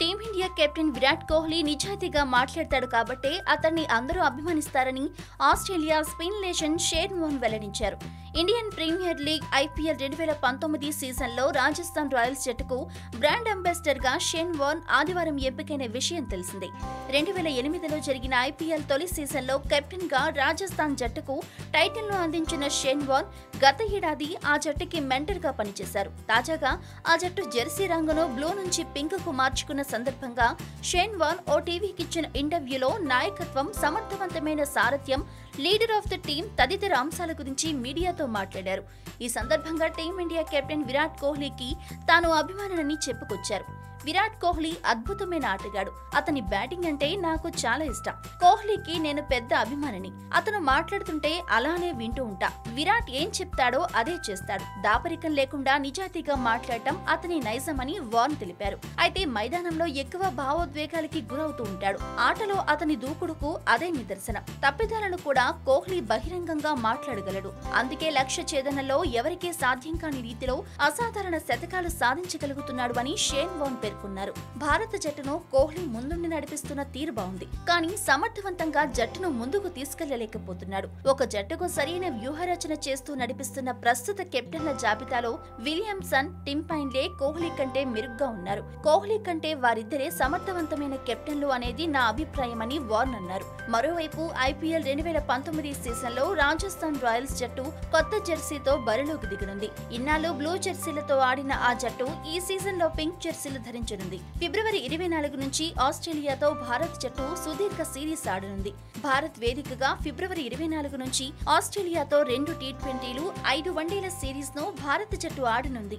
Team India captain Virat Kohli నిజాయితీగా మాట్లాడతాడు కాబట్టే అతన్ని అందరూ అభిమానిస్తారని ఆస్ట్రేలియా స్పిన్ లేషన్ షేన్ మోహన్ వెల్లడించారు. ఇండియన్ ప్రీమియర్ లీగ్ ఐపీఎల్ రెండు వేల పంతొమ్మిది సీజన్లో రాజస్థాన్ రాయల్స్ జట్టుకు బ్రాండ్ అంబాసిడర్గా షేన్ వాన్ ఆదివారం ఎంపికైన విషయం తెలిసిందే. రెండు వేల ఎనిమిదిలో జరిగిన ఐపీఎల్ తొలి సీజన్లో కెప్టెన్గా రాజస్థాన్ జట్టుకు టైటిల్ను అందించిన షేన్ వాన్ గత ఏడాది ఆ జట్టుకి మెంటర్గా పనిచేశారు. తాజాగా ఆ జట్టు జెర్సీ రంగును బ్లూ నుంచి పింక్కు మార్చుకున్న సందర్భంగా షేన్ వాన్ ఓ టీవీకి ఇచ్చిన ఇంటర్వ్యూలో నాయకత్వం సమర్థవంతమైన సారథ్యం లీడర్ ఆఫ్ ద టీం తదితర అంశాల గురించి మీడియాతో మాట్లాడారు. ఈ సందర్భంగా టీమిండియా కెప్టెన్ విరాట్ కోహ్లీకి తాను అభిమానులని చెప్పుకొచ్చారు. విరాట్ కోహ్లీ అద్భుతమైన ఆటగాడు. అతని బ్యాటింగ్ అంటే నాకు చాలా ఇష్టం. కోహ్లీకి నేను పెద్ద అభిమానిని. అతను మాట్లాడుతుంటే అలానే వింటూ ఉంటా. విరాట్ ఏం చెప్తాడో అదే చేస్తాడు. దాపరికం లేకుండా నిజాయితీగా మాట్లాడటం అతని నైజమని వార్న్ తెలిపారు. అయితే మైదానంలో ఎక్కువ భావోద్వేగాలకి గురవుతూ ఉంటాడు. ఆటలో అతని దూకుడుకు అదే నిదర్శనం. తప్పిదాలను కూడా కోహ్లీ బహిరంగంగా మాట్లాడగలడు. అందుకే లక్ష్య ఛేదనలో ఎవరికీ సాధ్యం కాని రీతిలో అసాధారణ శతకాలు సాధించగలుగుతున్నాడు అని షేన్ వాన్ పేర్కొన్నారు భారత జట్టును కోహ్లీ ముందుండి నడిపిస్తున్న తీరు బాగుంది. కానీ సమర్థవంతంగా జట్టును ముందుకు తీసుకెళ్ళలేకపోతున్నాడు. ఒక జట్టుకు సరైన వ్యూహరచన చేస్తూ నడిపిస్తున్న ప్రస్తుత కెప్టెన్ల జాబితాలో విలియమ్సన్ టింపైన్లే కోహ్లీ కంటే మెరుగ్గా ఉన్నారు. కోహ్లీ కంటే వారిద్దరే సమర్థవంతమైన కెప్టెన్లు అనేది నా అభిప్రాయమని వార్న్ అన్నారు. మరోవైపు ఐపీఎల్ రెండు వేల పంతొమ్మిది సీజన్లో రాజస్థాన్ రాయల్స్ జట్టు కొత్త జెర్సీతో బరిలోకి దిగనుంది. ఇన్నాళ్ళు బ్లూ జెర్సీలతో ఆడిన ఆ జట్టు ఈ సీజన్లో పింక్ జెర్సీలు ధరించనుంది ఫిబ్రవరి ఇరవై నాలుగు నుంచి ఆస్ట్రేలియాతో భారత్ జట్టు సుదీర్ఘ సిరీస్ ఆడనుంది. భారత్ వేదికగా ఫిబ్రవరి ఇరవై నాలుగు నుంచి ఆస్ట్రేలియాతో రెండు టీ ట్వంటీలు ఐదు వన్డేల సిరీస్ను భారత జట్టు ఆడనుంది.